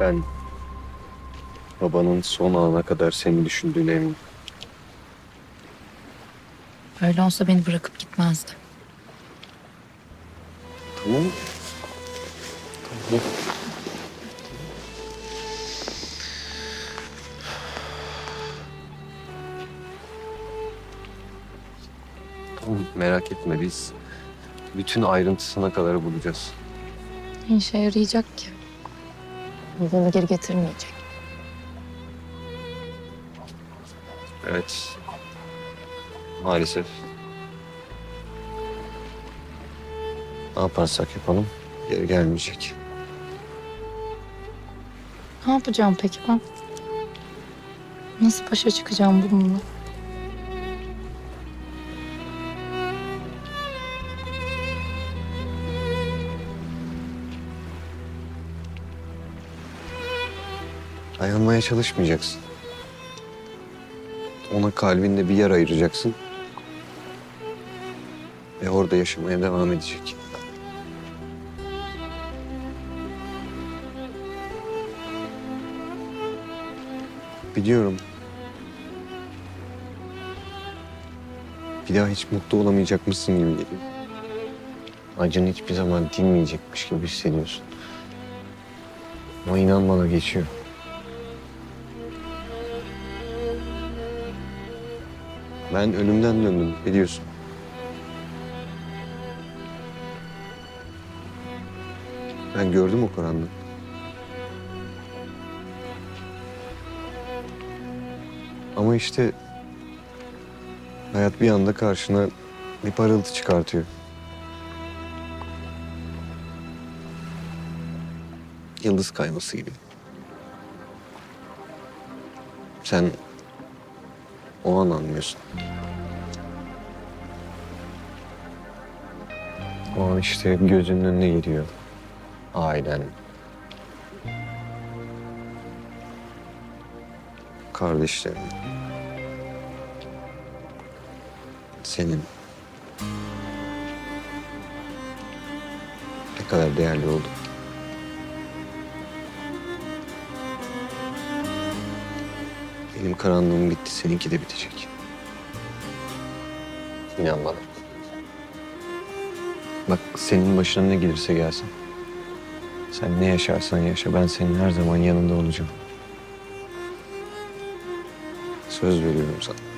Ben babanın son ana kadar seni düşündüğüne eminim. Öyle olsa beni bırakıp gitmezdi. Tamam? Tamam. Tamam merak etme biz bütün ayrıntısına kadar bulacağız. İşe yarayacak ki? Bunu geri getirmeyecek. Evet. Maalesef. Ne yaparsak yapalım geri gelmeyecek. Ne yapacağım peki ben? Nasıl başa çıkacağım bununla? Dayanmaya çalışmayacaksın. Ona kalbinde bir yer ayıracaksın. Ve orada yaşamaya devam edecek. Biliyorum. Bir daha hiç mutlu olamayacakmışsın gibi geliyor. Acın hiçbir zaman dinmeyecekmiş gibi hissediyorsun. Ama inan bana geçiyor. Ben ölümden döndüm biliyorsun. Ben gördüm o karanlığı. Ama işte hayat bir anda karşına bir parıltı çıkartıyor. Yıldız kayması gibi. Sen o an anlıyorsun. O an işte gözünün önüne geliyor. Ailen. Kardeşlerin. Senin. Ne kadar değerli oldu. Benim karanlığım bitti, seninki de bitecek. İnan bana. Bak senin başına ne gelirse gelsin. Sen ne yaşarsan yaşa, ben senin her zaman yanında olacağım. Söz veriyorum sana.